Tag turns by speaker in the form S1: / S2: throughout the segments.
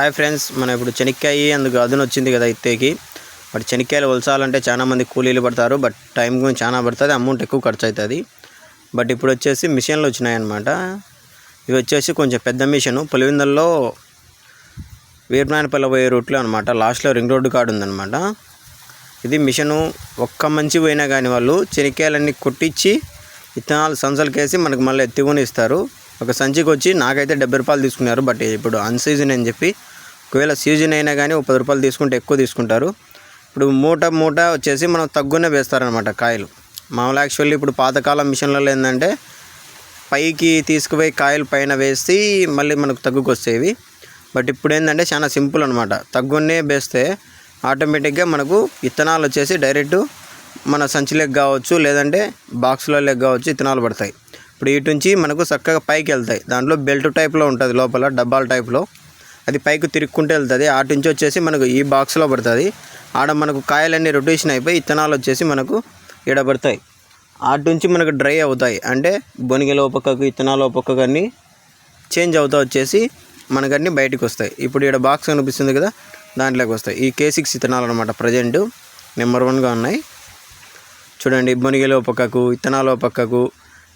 S1: Hi friends మనం ఇప్పుడు చెనిక్కాయ అందుకు అదును వచ్చింది కదా ఇత్తేకి. బట్ చెనిక్కాయలు ఒలసాలంటే చాలా మంది కూలీలు పడతారు. బట్ టైం కూడా చాలా పడుతుంది అమౌంట్ ఎక్కువ ఖర్చు అవుతుంది బట్ ఇప్పుడు వచ్చేసి మిషన్లు వచ్చినాయన్నమాట. ఇవి వచ్చేసి కొంచెం పెద్ద మిషన్. పులివిందల్లో వీరనాయనపల్లి పోయే రూట్లో అనమాట లాస్ట్లో రింగ్ రోడ్డు కాడు ఉందన్నమాట. ఇది మిషను. ఒక్క మంచి పోయినా కానీ వాళ్ళు చెనిక్కాయలన్నీ కొట్టించి విత్తనాలు సంచలకేసి మనకు మళ్ళీ ఎత్తుకొని ఇస్తారు ఒక సంచికి వచ్చి నాకైతే డెబ్బై రూపాయలు తీసుకున్నారు బట్ ఇప్పుడు అన్సీజన్ అని చెప్పి ఒకవేళ సీజన్ అయినా కానీ ఒక పది రూపాయలు తీసుకుంటే ఎక్కువ తీసుకుంటారు. ఇప్పుడు మూట మూట వచ్చేసి మనం తగ్గునే వేస్తారనమాట కాయలు. మామూలు యాక్చువల్లీ ఇప్పుడు పాతకాలం మిషన్లలో ఏంటంటే పైకి తీసుకుపోయి కాయలు పైన వేసి మళ్ళీ మనకు తగ్గుకు వస్తాయి బట్ ఇప్పుడు ఏంటంటే చాలా సింపుల్ అనమాట తగ్గునే వేస్తే ఆటోమేటిక్గా మనకు విత్తనాలు వచ్చేసి డైరెక్ట్ మన సంచిలోకి కావచ్చు లేదంటే బాక్స్లలో కావచ్చు విత్తనాలు పడతాయి. ఇప్పుడు ఇటు నుంచి మనకు చక్కగా పైకి వెళ్తాయి. దాంట్లో బెల్ట్ టైప్లో ఉంటుంది లోపల డబ్బాల టైప్లో. అది పైకి తిరుక్కుంటూ వెళ్తుంది. అటు నుంచి వచ్చేసి మనకు ఈ బాక్స్లో పడుతుంది. ఆడ మనకు కాయలన్నీ రొటేషన్ అయిపోయి ఇత్తనాలు వచ్చేసి మనకు ఈడ పడతాయి నుంచి మనకు డ్రై అవుతాయి. అంటే బొనిగలో పక్కకు ఇత్తనాలు పక్కకు అన్నీ చేంజ్ అవుతా వచ్చేసి మనకన్నీ బయటకు వస్తాయి. ఇప్పుడు ఇక్కడ బాక్స్ కనిపిస్తుంది కదా దాంట్లోకి వస్తాయి. ఈ కే సిక్స్ ఇత్తనాలు అనమాట ప్రజెంట్ నెంబర్ వన్గా ఉన్నాయి. చూడండి బొనిగలో పక్కకు విత్తనాలు పక్కకు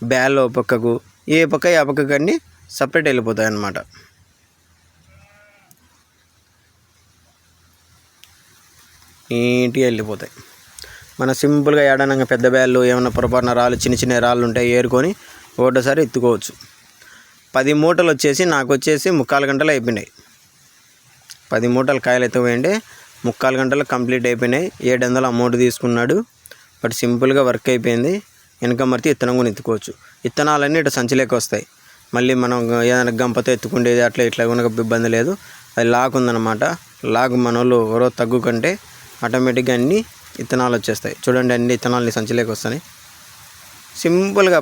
S1: బ్యాల్ ఓ పక్కకు ఏ పక్క ఆ పక్కకు అన్నీ సపరేట్ వెళ్ళిపోతాయి అన్నమాట. నీట్గా వెళ్ళిపోతాయి. మన సింపుల్గా ఏడనంగా పెద్ద బ్యాళ్ళు ఏమైనా పొరపాటున రాళ్ళు చిన్న చిన్న రాళ్ళు ఉంటాయి ఏరుకొని ఒకటోసారి ఎత్తుకోవచ్చు. పది మూటలు వచ్చేసి నాకు వచ్చేసి ముక్కాలు గంటలు అయిపోయినాయి. పది మూటలు కాయలు ఎత్తుపోయింటే ముక్కాలు గంటలు కంప్లీట్ అయిపోయినాయి. ఏడు వందలు అమౌంట్ తీసుకున్నాడు. బట్ సింపుల్గా వర్క్ అయిపోయింది. వెనకమర్తి ఇత్తనం కూడా ఎత్తుకోవచ్చు. ఇత్తనాలన్నీ ఇటు సంచిలోకి వస్తాయి. మళ్ళీ మనం ఏదైనా గంపతో ఎత్తుకుండేది అట్లా ఇట్లా కొనక ఇబ్బంది లేదు. అది లాక్ ఉందన్నమాట. లాగ్ మన వాళ్ళు ఎవరో తగ్గు కంటే ఆటోమేటిక్గా అన్ని ఇత్తనాలు వచ్చేస్తాయి. చూడండి అన్ని విత్తనాలు సంచిలోకి వస్తాయి సింపుల్గా